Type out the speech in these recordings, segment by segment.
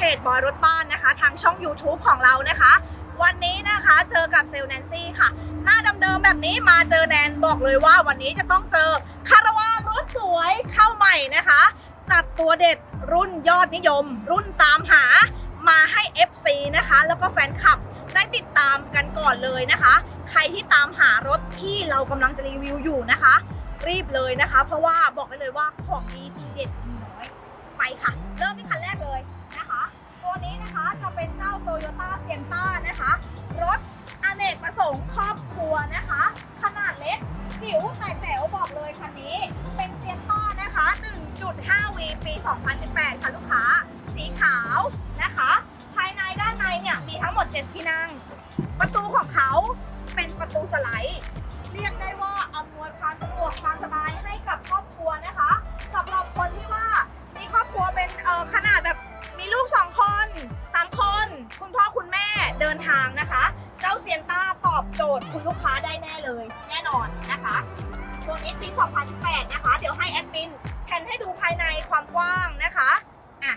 เพจบอยรถบ้านนะคะ ทางช่อง YouTube ของเรานะคะ วันนี้นะคะเจอกับเซลแนนซี่ค่ะ หน้าเดิมๆแบบนี้มาเจอแนนบอกเลยว่าวันนี้จะต้องเจอคาราวารถสวยเข้าใหม่นะคะ จัดตัวเด็ดรุ่นยอดนิยม รุ่นตามหามาให้ FC นะคะ แล้วก็แฟนคลับได้ติดตามกันก่อนเลยนะคะ ใครที่ตามหารถที่เรากำลังจะรีวิวอยู่นะคะ รีบเลยนะคะ เพราะว่าบอกได้เลยว่าของดีทีเด็ดมีน้อยไปค่ะ เริ่มที่คันแรกเลย จะเป็นเจ้า Toyota s i e n t a นะคะ รถอเนกประสงค์ครอบครัวนะคะ ขนาดเล็กจิ๋วแต่แจ๋วบอกเลยคันนี้ เป็นเซียนต้านะคะ 1.5V ปี 2018 ค่ะลูกค้า สีขาวนะคะ ภายในด้านในเนี่ยมีทั้งหมด 7 ที่นั่ง ประตูของเขาเป็นประตูสไลด์ ดินทางนะคะ เจ้าเซียนต้าตอบโจทย์คุณลูกค้าได้แน่เลย แน่นอนนะคะ ตัวนี้ปี 2018 นะคะ เดี๋ยวให้แอดมินแผนให้ดูภายในความกว้างนะคะอะ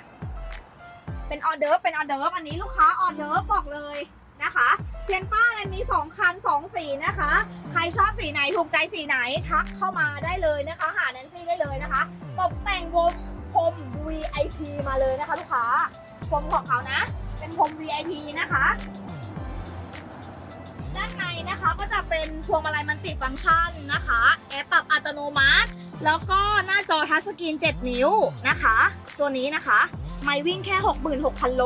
เป็นออเดิร์ฟเป็นออเดิร์ฟอันนี้ลูกค้าออเดิร์ฟบอกเลยนะคะเซียนต้าเนี่ยมี 2 คัน 2 สีนะคะ ใครชอบสีไหนถูกใจสีไหนทักเข้ามาได้เลยนะคะ หาแนนซี่ได้เลยนะคะ ตกแต่งวงพรม VIP มาเลยนะคะ ลูกค้าพรมของเขานะ เป็นพรม VIP นะคะ ด้านในนะคะก็จะเป็นพวงมาลัยมันติฟังก์ชันนะคะ แอปปรับอัตโนมัติ แล้วก็หน้าจอทัชสกรีน 7 นิ้วนะคะ ตัวนี้นะคะ ไม่วิ่งแค่ 66,000 โล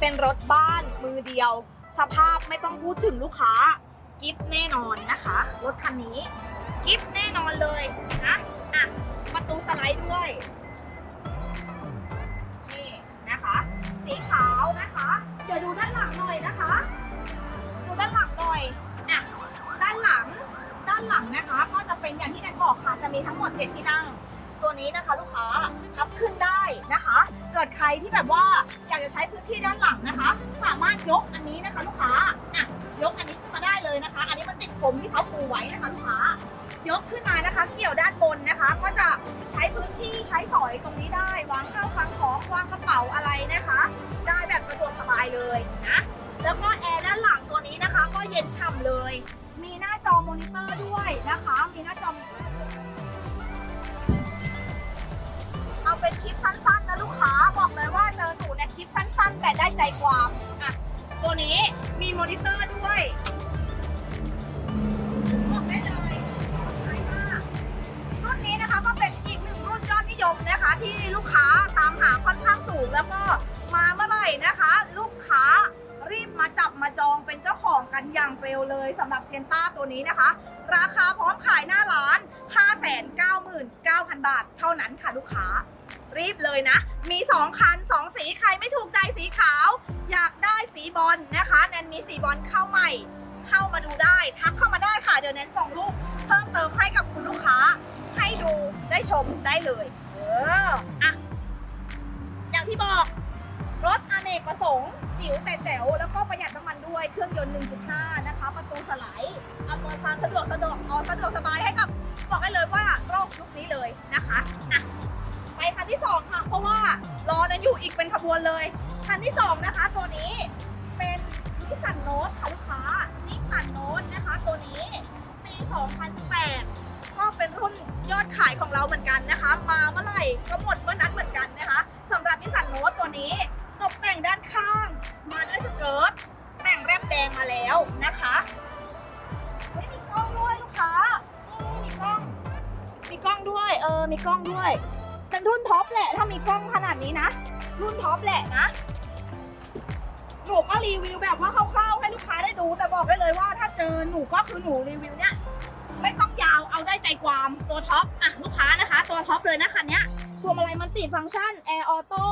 เป็นรถบ้านมือเดียว สภาพไม่ต้องพูดถึงลูกค้า กิฟแน่นอนนะคะ รถคันนี้ กิฟแน่นอนเลยนะอะประตูสไลด์ด้วย สีขาวนะคะ เดี๋ยวดูด้านหลังหน่อยนะคะ ดูด้านหลังหน่อยอะด้านหลัง ด้านหลังนะคะ ก็จะเป็นอย่างที่แนนบอกค่ะ จะมีทั้งหมด 7 ที่นั่ง ตัวนี้นะคะลูกค้าพับขึ้นได้นะคะ เกิดใครที่แบบว่าอยากจะใช้พื้นที่ด้านหลังนะคะ สามารถยก ลูกค้าตามหาค่อนข้างสูงแล้วก็มาเมื่อไหร่นะคะ ลูกค้ารีบมาจับมาจองเป็นเจ้าของกันอย่างเร็วเลยสำหรับเซนต้าตัวนี้นะคะ ราคาพร้อมขายหน้าร้าน 599,000 บาท เท่านั้นค่ะลูกค้า รีบเลยนะ มี 2 คัน 2 สีใครไม่ถูกใจสีขาว อยากได้สีบอลนะคะแนนมีสีบอลเข้าใหม่ เข้ามาดูได้ ทักเข้ามาได้ค่ะเดี๋ยวแนนส่งรูปเพิ่มเติมให้กับคุณลูกค้า ให้ดูได้ชมได้เลย ออะอย่างที่บอก รถอเนกประสงค์ จิ๋วแต่แจ๋ว แล้วก็ประหยัดน้ำมันด้วย เครื่องยนต์ 1.5 นะคะ ประตูสไลด์อำนวยความสะดวกสะดวกเอาสะดวกสบายให้กับ บอกได้เลยว่าโรคยุคนี้เลยนะคะอะไปคันที่ 2 ค่ะ เพราะว่ารอนั้นอยู่อีกเป็นขบวนเลย คันที่ 2 นะคะ ตัวนี้เป็นนิสสันโนตค่ะลูกค้านิสสันโนตนะคะ ตัวนี้ปี 2018 เป็นรุ่นยอดขายของเราเหมือนกันนะคะ มาเมื่อไหร่ก็หมดเมื่อนั้นเหมือนกันนะคะสำหรับนิสสันโนตตัวนี้ตกแต่งด้านข้าง มาด้วยสเกิร์ตแต่งแรบแดงมาแล้วนะคะเฮ้ยมีกล้องด้วยลูกค้ามีกล้อง มีกล้องด้วยเออมีกล้องด้วย เป็นรุ่นท็อปแหละถ้ามีกล้องขนาดนี้นะ รุ่นท็อปแหละนะหนูก็รีวิวแบบว่าคร่าวๆให้ลูกค้าได้ดูแต่บอกได้เลยว่าถ้าเจอหนูก็คือหนูรีวิวเนี่ย ไม่ต้องยาวเอาได้ใจความตัวท็อปอะลูกค้านะคะ ตัวท็อปเลยนะคันนี้พวงมาลัยมันติฟังก์ชันแอร์ออโต้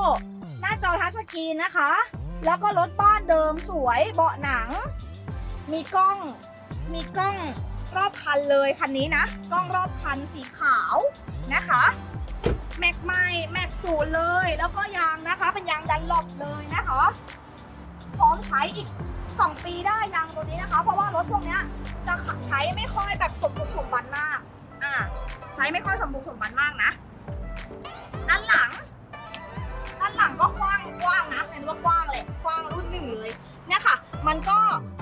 หน้าจอทัชสกรีนนะคะ แล้วก็รถบ้านเดิมสวยเบาะหนัง มีกล้อง มีกล้องรอบคันเลยคันนี้นะ กล้องรอบคันสีขาวนะคะแม็กใหม่แม็กศูนเลย แล้วก็ยางนะคะ เป็นยางดันหลบเลยนะคะ ร้อมใช้อีก 2 ปีได้ยางตัวนี้นะคะ เพราะว่ารถพวกเนี้ยจะใช้ไม่ค่อยแบบสมบุกสมบันมาก อ่า ใช้ไม่ค่อยสมบุกสมบันมากนะ ด้านหลัง ด้านหลังก็กว้างกว้างนะเน้นว่ากว้างเลยกว้างรุ่นหนึ่งเลย เนี่ยค่ะ มันก็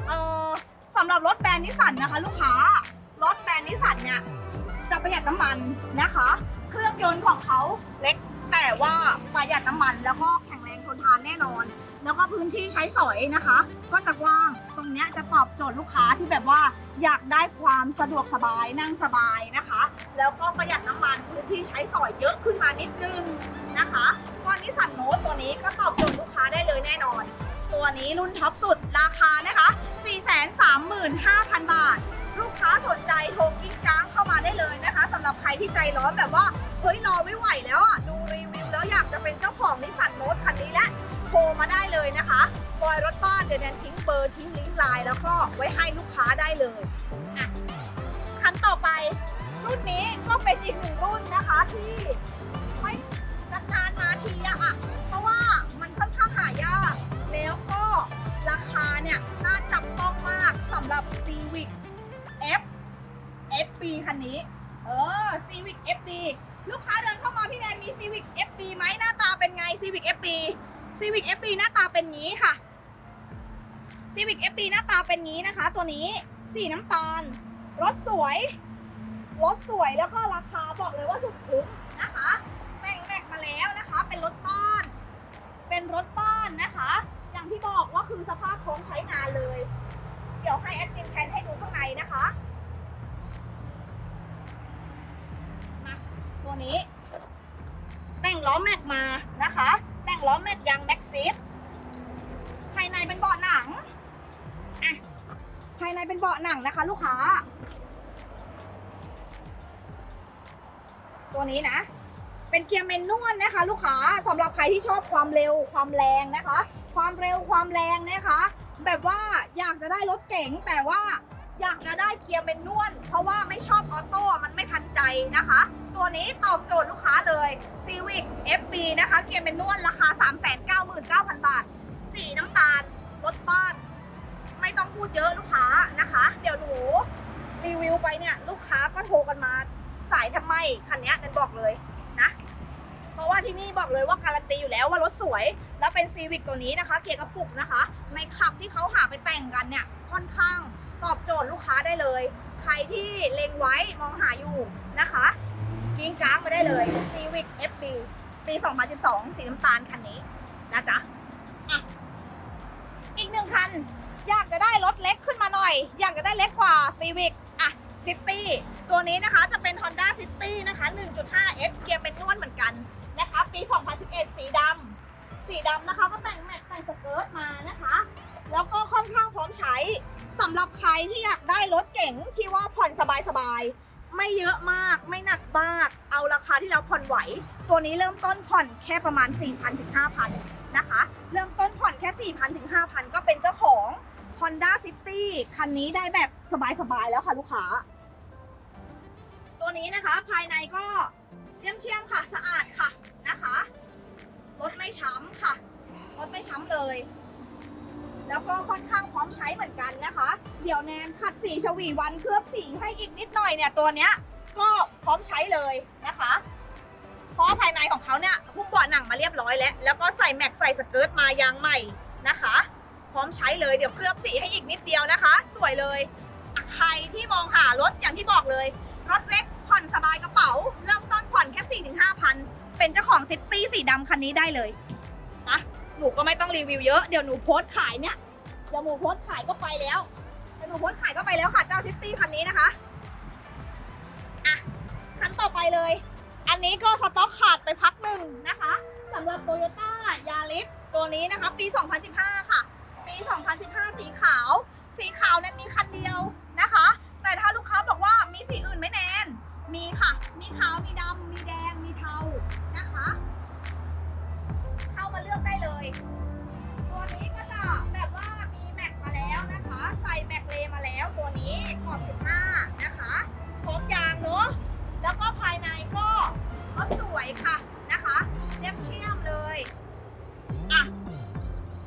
เออสำหรับรถแบรนด์นิสสันนะคะ ลูกค้า รถแบรนด์นิสสันเนี่ยจะประหยัดน้ำมันนะคะ เครื่องยนต์ของเขาเล็กแต่ว่าประหยัดน้ำมันแล้วก็แข็งแรงทนทานแน่นอน แล้วก็พื้นที่ใช้สอยนะคะ ก็จะกว้างตรงเนี้ยจะตอบโจทย์ลูกค้าที่แบบว่าอยากได้ความสะดวกสบายนั่งสบายนะคะ แล้วก็ประหยัดน้ำมันพื้นที่ใช้สอยเยอะขึ้นมานิดนึงนะคะก็นิสสันโนตตัวนี้ก็ตอบโจทย์ลูกค้าได้เลยแน่นอน ตัวนี้รุ่นท็อปสุดราคานะคะ 435,000 บาท ลูกค้าสนใจโทรกิ้งก้างเข้ามาได้เลยนะคะสำหรับใครที่ใจร้อนแบบว่าเฮ้ยรอไม่ไหวแล้วอะดูรีวิวแล้วอยากจะเป็นเจ้าของนิสสันโนตคันนี้และ โทรมาได้เลยนะคะบอยรถบ้านเดี๋ยวแนนทิ้งเบอร์ทิ้งลิงก์ไลน์แล้วก็ไว้ให้ลูกค้าได้เลยอะคันต่อไปรุ่นนี้ก็เป็นอีกหนึ่งรุ่นนะคะที่ไม่นานๆมาทีอะอะเพราะว่ามันค่อนข้างหายาก แล้วก็ราคาเนี่ยน่าจับต้องมากสำหรับ Civic F FB คันนี้ เออ Civic FB ลูกค้าเดินเข้ามาพี่แนนมี Civic FB ไหมหน้าตาเป็นไง Civic FB Civic FB หน้าตาเป็นงี้ค่ะ Civic FB หน้าตาเป็นงี้นะคะ ตัวนี้สีน้ำตาล รถสวย รถสวยแล้วก็ราคาบอกเลยว่าสุดคุ้มนะคะ แต่งแม็กมาแล้วนะคะ เป็นรถบ้าน เป็นรถบ้านนะคะ อย่างที่บอกว่าคือสภาพพร้อมใช้งานเลย เดี๋ยวให้แอดมินแพนให้ดูข้างในนะคะมาตัวนี้ แต่งล้อแม็กมานะคะ ล้อแม็กยางแม็กซิสภายในเป็นเบาะหนังอะภายในเป็นเบาะหนังนะคะ ลูกค้า ตัวนี้นะ เป็นเกียร์เมนนวลนะคะ ลูกค้าสำหรับใครที่ชอบความเร็วความแรงนะคะ ความเร็วความแรงนะคะ แบบว่าอยากจะได้รถเก๋งแต่ว่าอยากจะได้เกียร์เมนนวลเพราะว่าไม่ชอบออโต้มันไม่ทันใจนะคะ ตัวนี้ตอบโจทย์ลูกค้าเลย Civic FB นะคะ เกียร์เมนนวลราคา 399,000 บาท สีน้ำตาล รถบ้าน ไม่ต้องพูดเยอะลูกค้านะคะ เดี๋ยวหนูรีวิวไปเนี่ย ลูกค้าก็โทรกันมาสายทำไม คันนี้นันบอกเลยนะ เพราะว่าที่นี่บอกเลยว่าการันตีอยู่แล้วว่ารถสวย แล้วเป็นซีวิกตัวนี้นะคะ เกียร์กระปุกนะคะ ในขับที่เขาหาไปแต่งกันเนี่ย ค่อนข้างตอบโจทย์ลูกค้าได้เลย ใครที่เล็งไว้มองหาอยู่นะคะ กิ้งจ้างไปได้เลย Civic FB ปี 2012 สีน้ำตาลคันนี้นะจ๊ะอะอีกหนึ่งคัน อยากจะได้รถเล็กขึ้นมาหน่อย อยากจะได้เล็กกว่า Civic อะ City ตัวนี้นะคะจะเป็น Honda City นะคะ 1.5 F เกียร์เป็นนวลเหมือนกันนะคะปี 2011 สีดำสีดำนะคะก็แต่งแม็กแต่งสเกิร์ตมานะคะ แล้วก็ค่อนข้างพร้อมใช้สำหรับใครที่อยากได้รถเก๋งที่ว่าผ่อนสบายๆ ไม่เยอะมากไม่หนักมาก เอาราคาที่เราผ่อนไหว ตัวนี้เริ่มต้นผ่อนแค่ประมาณ 4,000 ถึง 5,000 นะคะ เริ่มต้นผ่อนแค่ 4,000 ถึง 5,000 ก็เป็นเจ้าของ Honda City คันนี้ได้แบบสบายๆแล้วค่ะลูกค้า ตัวนี้นะคะภายในก็เยี่ยมเชียมค่ะสะอาดค่ะนะคะรถไม่ช้ำค่ะรถไม่ช้ำเลย แล้วก็ค่อนข้างพร้อมใช้เหมือนกันนะคะ เดี๋ยวแนนขัดสีชวีวันเคลือบสีให้อีกนิดหน่อยเนี่ยตัวเนี้ยก็พร้อมใช้เลยนะคะเพราะภายในของเขาเนี่ยหุ้มเบาะหนังมาเรียบร้อยแล้ว แล้วก็ใส่แม็กใส่สเกิร์ตมายางใหม่นะคะ พร้อมใช้เลยเดี๋ยวเคลือบสีให้อีกนิดเดียวนะคะ สวยเลยใครที่มองหารถอย่างที่บอกเลย รถเล็กผ่อนสบายกระเป๋า เริ่มต้นผ่อนแค่4ี่ถึงห้าพันเป็นเจ้าของซิตี้สีดำคันนี้ได้เลยนะ หนูก็ไม่ต้องรีวิวเยอะเดี๋ยวหนูโพสต์ขายเนี่ยเดี๋ยวหนูโพสต์ขายก็ไปแล้วเดี๋ยวหนูโพสต์ขายก็ไปแล้วค่ะเจ้าซิตี้คันนี้นะคะอะคันต่อไปเลย อันนี้ก็สต็อกขาดไปพักหนึ่งนะคะสำหรับโตโยต้ายาริสตัวนี้นะคะ ปี 2015 ค่ะปี 2015 สีขาว สีขาวนั้นมีคันเดียวนะคะ แต่ถ้าลูกค้าบอกว่ามีสีอื่นไหมแนนมีค่ะ มีขาวมีดำมีแดงมีเทา เข้ามาเลือกได้เลย ตัวนี้ก็จะแบบว่ามีแม็กมาแล้วนะคะ ใส่แม็กเลมาแล้วตัวนี้ขอบ15นะคะพร้อมยางเนอะแล้วก็ภายในก็รถสวยค่ะนะคะเรียบเชี่ยมเลยอะ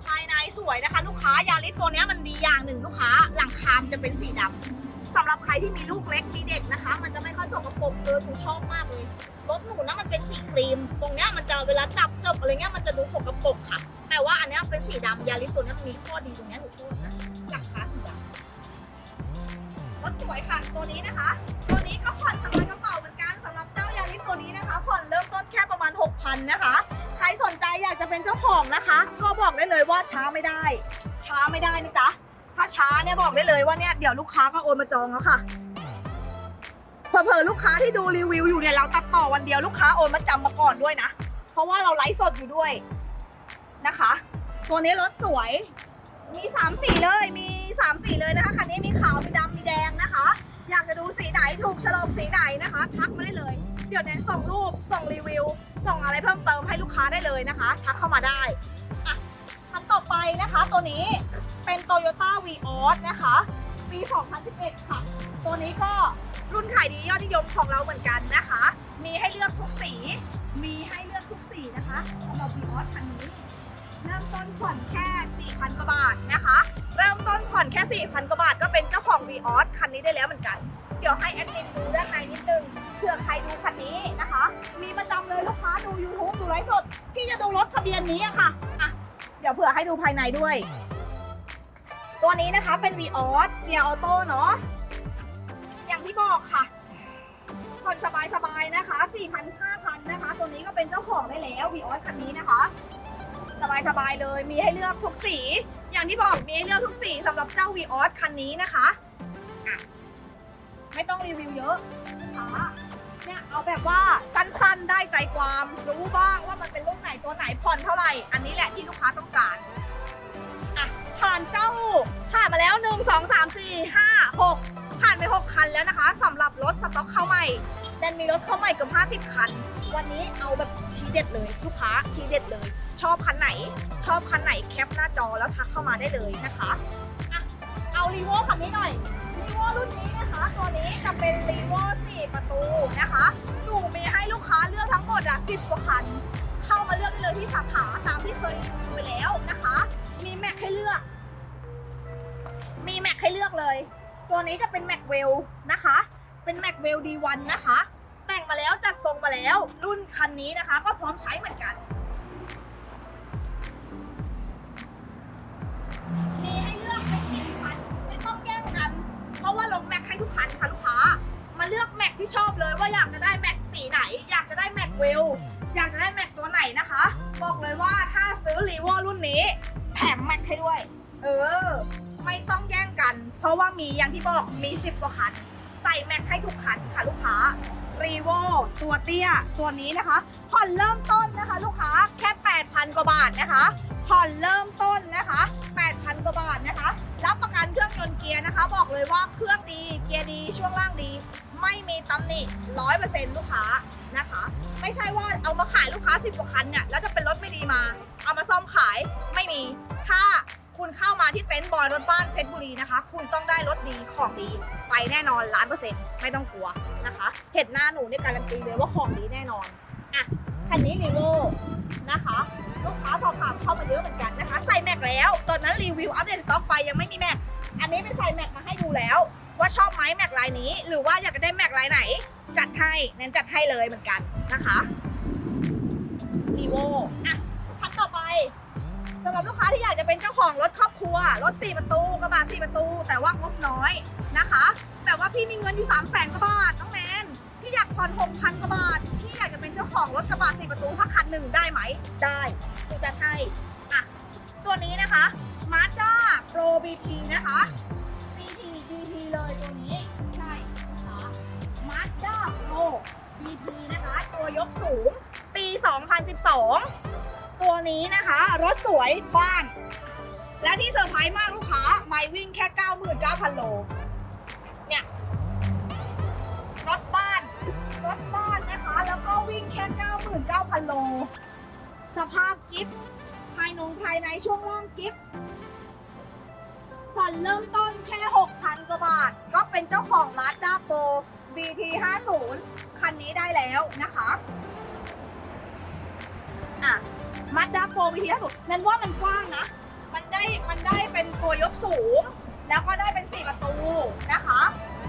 ภายในสวยนะคะ ลูกค้ายาริสตัวนี้มันดีอย่างหนึ่งลูกค้าหลังคามจะเป็นสีดำ สำหรับใครที่มีลูกเล็กมีเด็กนะคะ มันจะไม่ค่อยสกปรกเออหนูชอบมากเลยรถหนูนะมันเป็นสีครีม ตรงเนี้ยมันจะเวลาจับจบอะไรเงี้ยมันจะดูสกปรกค่ะ แต่ว่าอันเนี้ยเป็นสีดำยาลิสตัวเนี้ยมันมีข้อดีตรงเนี้ยหนูชอบนะหลังคาสีดำรถสวยค่ะตัวนี้นะคะ ตัวนี้ก็ผ่อนสบายกระเป๋าเหมือนกันสำหรับเจ้ายาลิสตัวนี้นะคะ ผ่อนเริ่มต้นแค่ประมาณ6,000นะคะ ใครสนใจอยากจะเป็นเจ้าของนะคะ ก็บอกได้เลยว่าช้าไม่ได้ ช้าไม่ได้นะจ๊ะ ถ้าช้าเนี่ยบอกได้เลยว่าเนี่ยเดี๋ยวลูกค้าก็โอนมาจองแล้วค่ะเผลอๆลูกค้าที่ดูรีวิวอยู่เนี่ยเราตัดต่อวันเดียวลูกค้าโอนมาจำมาก่อนด้วยนะ เพราะว่าเราไลฟ์สดอยู่ด้วยนะคะ ตัวนี้รถสวย มีสามสีเลยมีสามสีเลยนะคะคันนี้มีขาวมีดำมีแดงนะคะ อยากจะดูสีไหนถูกฉลกสีไหนนะคะ ทักมาได้เลย เดี๋ยวแนนส่งรูปส่งรีวิว ส่งอะไรเพิ่มเติมให้ลูกค้าได้เลยนะคะ ทักเข้ามาได้ ไปนะคะ ตัวนี้เป็น Toyota v ีออสนะคะ ปี 2011 ค่ะ ตัวนี้ก็รุ่นขายดียอดนิยมของเราเหมือนกันนะคะ มีให้เลือกทุกสี มีให้เลือกทุกสีนะคะสำหรับ v ีออสคันนี้ เริ่มต้นผ่อนแค่ 4,000 กว่าบาทนะคะ เริ่มต้นผ่อนแค่ 4,000 กว่าบาทก็เป็นเจ้าของ v ีออสคันนี้ได้แล้วเหมือนกัน เดี๋ยวให้แอดมินดูด้านในนิดนึงเผื่อใครดูคันนี้นะคะ มีประจำเลยลูกค้าดู YouTube ดูไลฟ์สดพี่จะดูรถทะเบียนนี้อะคะ่ะ เดี๋ยวเผื่อให้ดูภายในด้วย ตัวนี้นะคะเป็น v ีออสเกียร์ออโต้เนาะอย่างที่บอกค่ะผ่อนสบายๆนะคะ 4,000 5,000 นะคะ ตัวนี้ก็เป็นเจ้าของได้แล้ว v ีออสคันนี้นะคะ สบายๆเลยมีให้เลือกทุกสี อย่างที่บอกมีให้เลือกทุกสีสำหรับเจ้า v ีออสคันนี้นะคะะไม่ต้องรีวิวเยอะนะคะเนี่ยเอาแบบว่า ใจความ รู้บ้างว่ามันเป็นรุ่นไหนตัวไหนผ่อนเท่าไหร่ อันนี้แหละที่ลูกค้าต้องการอะผ่านเจ้าผ่านมาแล้ว 1 2 3 4 5 6 ผ่านไป6คันแล้วนะคะสำหรับรถสต็อกเข้าใหม่แดนมีรถเข้าใหม่เกือบ50 คัน วันนี้เอาแบบทีเด็ดเลย ลูกค้าทีเด็ดเลย ชอบคันไหน ชอบคันไหนแคปหน้าจอแล้วทักเข้ามาได้เลยนะคะอะเอารีโวคันนี้หน่อยรีโวรุ่นนี้นะคะ ตัวนี้จะเป็นรีโว4ประตูนะคะ ตู่มีให้ลูกค้าเลือกทั้งหมดอะ10กว่าคัน เข้ามาเลือกได้เลยที่สาขาตามที่เคยรีวิวไปแล้วนะคะ มีแม็กให้เลือก มีแม็กให้เลือกเลย ตัวนี้จะเป็นแม็กเวลนะคะ เป็นแม็กเวลดีวันนะคะ แต่งมาแล้วจัดทรงมาแล้ว รุ่นคันนี้นะคะ ก็พร้อมใช้เหมือนกันมีให้เลือกเป็นสิบคันไม่ต้องแย่งกัน เพราะว่าลงแม็กให้ทุกคันค่ะลูกค้า มาเลือกแม็กที่ชอบเลยว่าอยากจะได้แม็กสีไหน อยากจะได้แม็กเวลอยากจะได้แม็กตัวไหนนะคะ บอกเลยว่าถ้าซื้อรีโวรุ่นนี้ แถมแม็กให้ด้วย เออ ไม่ต้องแย่งกัน เพราะว่ามีอย่างที่บอกมี 10กว่าคัน ใส่แม็กให้ทุกคันค่ะลูกค้ารีโวตัวเตี้ยตัวนี้นะคะผ่อนเริ่มต้นนะคะ ลูกค้าแค่ 8,000 กว่าบาทนะคะผ่อนเริ่มต้นนะคะ 8,000 กว่าบาทนะคะ รับประกันเครื่องยนต์เกียร์นะคะ บอกเลยว่าเครื่องดี เกียร์ดี ช่วงล่างดี ไม่มีตำหนิร้อยเปอร์เซ็นต์ลูกค้านะคะ ไม่ใช่ว่าเอามาขายลูกค้า10กว่าคันเนี่ยแล้วจะเป็นรถไม่ดีมา เอามาซ่อมขายไม่มี ถ้าคุณเข้ามาที่เต็นท์บอยรถบ้านเพชรบุรีนะคะ คุณต้องได้รถดีของดี ไปแน่นอนล้านเปอร์เซ็นต์ไม่ต้องกลัวนะคะ เห็นหน้าหนูเนี่ยการันตีเลยว่าของดีแน่นอนอะคันนี้รีโวนะคะลูกค้าสอบถามเข้ามาเยอะเหมือนกันนะคะ ใส่แม็กแล้ว ตอนนั้นรีวิวอัปเดตสต็อกไปยังไม่มีแม็กอันนี้เป็นใส่แม็กมา ว่าชอบไหมแม็กลายนี้ หรือว่าอยากจะได้แม็กลายไหน จัดให้แนนจัดให้เลยเหมือนกันนะคะรีโวอะคันต่อไปสำหรับลูกค้าที่อยากจะเป็นเจ้าของรถครอบครัว รถ 4 ประตูกระบะ4ประตู แต่ว่างบน้อยนะคะแบบว่าพี่มีเงินอยู่3 0 0แสนกว่าบาทน้องแนนพี่อยากผ่อน6,000กว่าบาทพี่อยากจะเป็นเจ้าของรถกระบะ4ประตูสักคันหนึ่งได้ไหม ได้คือจะให้อะตัวนี้นะคะ Mazda Pro BT นะคะ เลยตัวนี้ใช่นะคะ Mazda Pro BT นะคะ ตัวยกสูง ปี 2012 ตัวนี้นะคะ รถสวยบ้าน และที่เซอร์ไพรส์มากลูกค้า ไม่วิ่งแค่ 99,000 โล เนี่ย รถบ้าน รถบ้านนะคะ แล้วก็วิ่งแค่ 99,000 โล สภาพกิฟต์ภายนงภายในช่วงล่างกิฟต์ ผ่นเริ่มต้นแค่ 6,000 กว่าบาท ก็เป็นเจ้าของ Mazda Pro BT50 คันนี้ได้แล้วนะคะอะ Mazda Pro BT50 นั้นว่ามันกว้างนะ มันได้มันได้เป็นตัวยกสูง แล้วก็ได้เป็น 4 ประตูนะคะ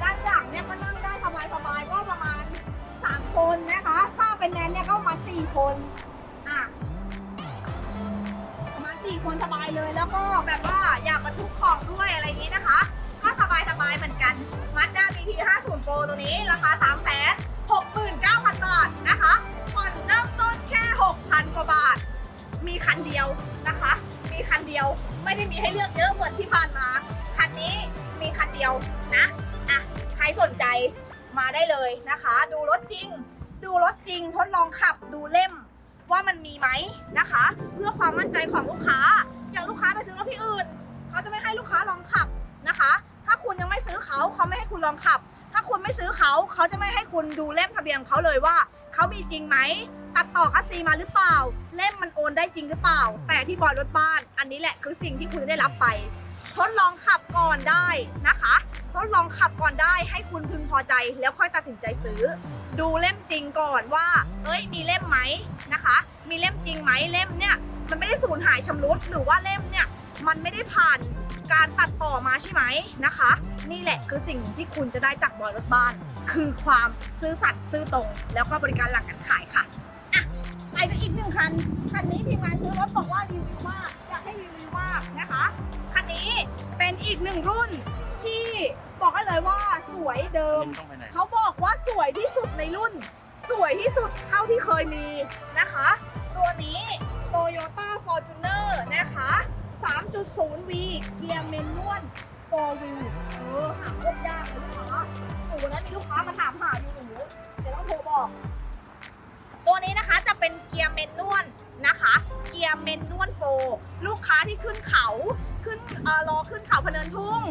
ด้านหลังเนี่ยก็นั่งได้สบายๆก็ประมาณ 3 คนนะคะ ถ้าเป็นแนนเนี่ยก็ประมาณ 4 คน คนสบายเลยแล้วก็แบบว่าอยากบรทุกของด้วยอะไรอย่างนี้นะคะ ก็สบายสบายเหมือนกันมัดด้าบีที50 Pro ตัวนี้ราคา 3 6 9 0 0 0 บาทนะคะผ่อนเริ่มต้นแค่ 6,000 กว่าบาท มีคันเดียวนะคะ มีคันเดียวไม่ได้มีให้เลือกเยอะเหมือนที่ผ่านมา คันนี้มีคันเดียวนะอะใครสนใจมาได้เลยนะคะ ดูรถจริง ดูรถจริงทดลองขับดูเล่ม ว่ามันมีไหมนะคะ เพื่อความมั่นใจของลูกค้า อย่างลูกค้าไปซื้อรถที่อื่น เขาจะไม่ให้ลูกค้าลองขับนะคะ ถ้าคุณยังไม่ซื้อเขาเขาไม่ให้คุณลองขับ ถ้าคุณไม่ซื้อเขาเขาจะไม่ให้คุณดูเล่มทะเบียนของเขาเลยว่าเขามีจริงไหมตัดต่อคัสซีมาหรือเปล่า เล่มมันโอนได้จริงหรือเปล่า แต่ที่บอยรถบ้าน อันนี้แหละคือสิ่งที่คุณจะได้รับไป ทดลองขับก่อนได้นะคะ ทดลองขับก่อนได้ให้คุณพึงพอใจแล้วค่อยตัดสินใจซื้อ ดูเล่มจริงก่อนว่า เอ้ยมีเล่มไหมนะคะ มีเล่มจริงไหมเล่มเนี่ยมันไม่ได้สูญหายชำรุดหรือว่าเล่มเนี่ยมันไม่ได้ผ่านการตัดต่อมาใช่ไหมนะคะ นี่แหละคือสิ่งที่คุณจะได้จากบอยรถบ้าน คือความซื่อสัตย์ซื่อตรง แล้วก็บริการหลังการขายค่ะอะไปกันอีกหนึ่งคัน คันนี้ทีมงานซื้อรถบอกว่ารีวิวมาก อยากให้รีวิวมากนะคะ คันนี้เป็นอีกหนึ่งรุ่น ที่บอกให้เลยว่าสวยเดิม ต้องไปไหน เขาบอกว่าสวยที่สุดในรุ่น สวยที่สุดเท่าที่เคยมีนะคะ ตัวนี้ Toyota Fortuner นะคะ 3.0V เกียร์เมนนวล4 wheel เออหาโคตรยากเลยลูกค้าหนูวันนั้นมีลูกค้ามาถามหาอยู่หนูเดี๋ยวต้องโทรบอก ตัวนี้นะคะจะเป็นเกียร์เมนนวลนะคะ เกียร์เมนนวลโฟลูกค้าที่ขึ้นเขาขึ้นเอ่อรอขึ้นเขาพะเนินทุ่ง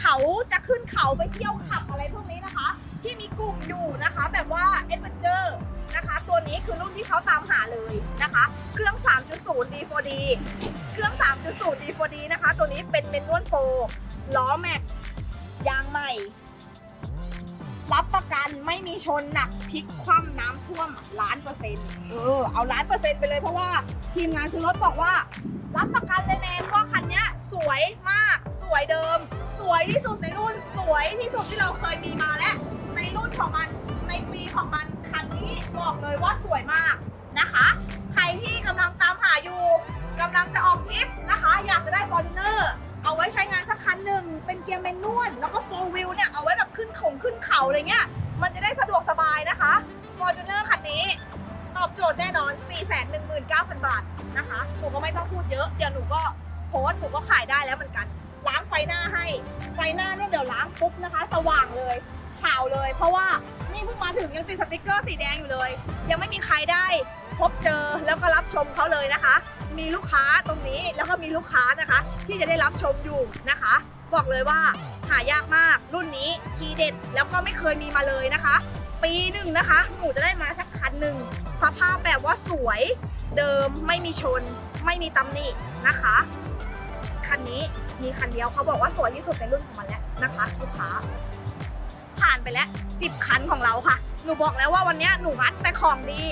เขาจะขึ้นเขาไปเที่ยวขับอะไรพวกนี้นะคะ ที่มีกลุ่มอยู่นะคะ แบบว่าเอ็ดเวนเจอร์นะคะ ตัวนี้คือรุ่นที่เขาตามหาเลยนะคะ เครื่อง 3.0 D4D เครื่อง 3.0 D4D นะคะ ตัวนี้เป็นเมนนวลโฟล้อแม็กยางใหม่ รับประกันไม่มีชนหนักพลิกคว่ำน้ำท่วมล้านเปอร์เซ็นต์เออเอาล้านเปอร์เซ็นต์ไปเลยเพราะว่าทีมงานซื้อรถบอกว่ารับประ ของมันในปีของมันคันนี้บอกเลยว่าสวยมากนะคะ ใครที่กำลังตามหาอยู่กำลังจะออกทริปนะคะ อยากจะได้ฟอร์จูเนอร์เอาไว้ใช้งานสักคันหนึ่งเป็นเกียร์แมนนวลแล้วก็โฟวิลเนี่ยเอาไว้แบบขึ้นของขึ้นเขาอะไรเงี้ยมันจะได้สะดวกสบายนะคะฟอร์จูเนอร์คันนี้ ตอบโจทย์แน่นอน 419,000 บาทนะคะหนูก็ไม่ต้องพูดเยอะ เดี๋ยวหนูก็โพสต์หนูก็ขายได้แล้วเหมือนกัน ล้างไฟหน้าให้ ไฟหน้าเนี่ยเดี๋ยวล้างปุ๊บนะคะ สว่างเลย เพราะว่านี่เพิ่งมาถึงยังติดสติกเกอร์สีแดงอยู่เลย ยังไม่มีใครได้พบเจอแล้วก็รับชมเขาเลยนะคะ มีลูกค้าตรงนี้แล้วก็มีลูกค้านะคะ ที่จะได้รับชมอยู่นะคะ บอกเลยว่าหายากมากรุ่นนี้ทีเด็ดแล้วก็ไม่เคยมีมาเลยนะคะ ปีหนึ่งนะคะหนูจะได้มาสักคันหนึ่งสภาพแบบว่าสวยเดิมไม่มีชน ไม่มีตำหนินะคะคันนี้มีคันเดียวเขาบอกว่าสวยที่สุดในรุ่นของมันแล้วนะคะ ลูกค้า ผ่านไปแล้ว 10 คันของเราค่ะ หนูบอกแล้วว่าวันนี้หนูมัดแต่ของดี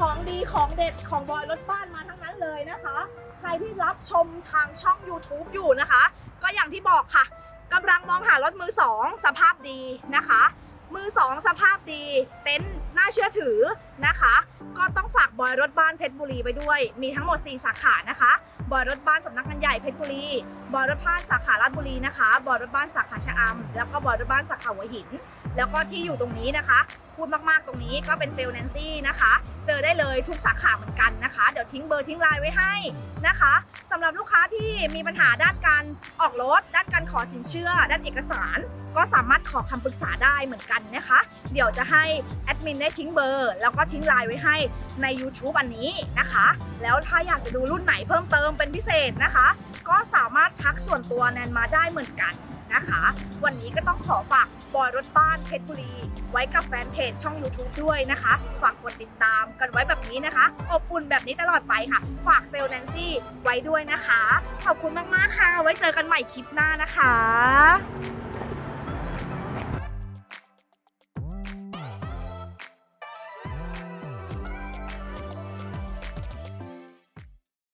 ของดีของเด็ดของบอยรถบ้านมาทั้งนั้นเลยนะคะ ใครที่รับชมทางช่อง YouTube อยู่นะคะ ก็อย่างที่บอกค่ะกำลังมองหารถมือสองสภาพดีนะคะ มือสองสภาพดี เต็นท์น่าเชื่อถือนะคะ ก็ต้องฝากบอยรถบ้านเพชรบุรีไปด้วย มีทั้งหมด 4 สาขานะคะบอยรถบ้านสำนักงานใหญ่เพชรบุรีบอยรถบ้านสาขาราชบุรีนะคะบอยรถบ้านสาขาชะอำแล้วก็บอยรถบ้านสาขาหัวหิน แล้วก็ที่อยู่ตรงนี้นะคะ พูดมากๆตรงนี้ก็เป็นเซลล์แนนซี่นะคะ เจอได้เลยทุกสาขาเหมือนกันนะคะ เดี๋ยวทิ้งเบอร์ทิ้งไลน์ไว้ให้นะคะสำหรับลูกค้าที่มีปัญหาด้านการออกรถ ด้านการขอสินเชื่อ ด้านเอกสาร ก็สามารถขอคำปรึกษาได้เหมือนกันนะคะ เดี๋ยวจะให้แอดมินได้ทิ้งเบอร์ แล้วก็ทิ้งไลน์ไว้ให้ใน YouTube อันนี้นะคะ แล้วถ้าอยากจะดูรุ่นไหนเพิ่มเติมเป็นพิเศษนะคะ ก็สามารถทักส่วนตัวแนนมาได้เหมือนกัน นะคะ วันนี้ก็ต้องขอฝากบอยรถบ้านเพชรบุรี ไว้กับแฟนเพจช่อง YouTube ด้วยนะคะ ฝากกดติดตามกันไว้แบบนี้นะคะ อบอุ่นแบบนี้ตลอดไปค่ะ ฝากเซลล์แนนซี่ไว้ด้วยนะคะ ขอบคุณมากๆค่ะ ไว้เจอกันใหม่คลิปหน้านะคะ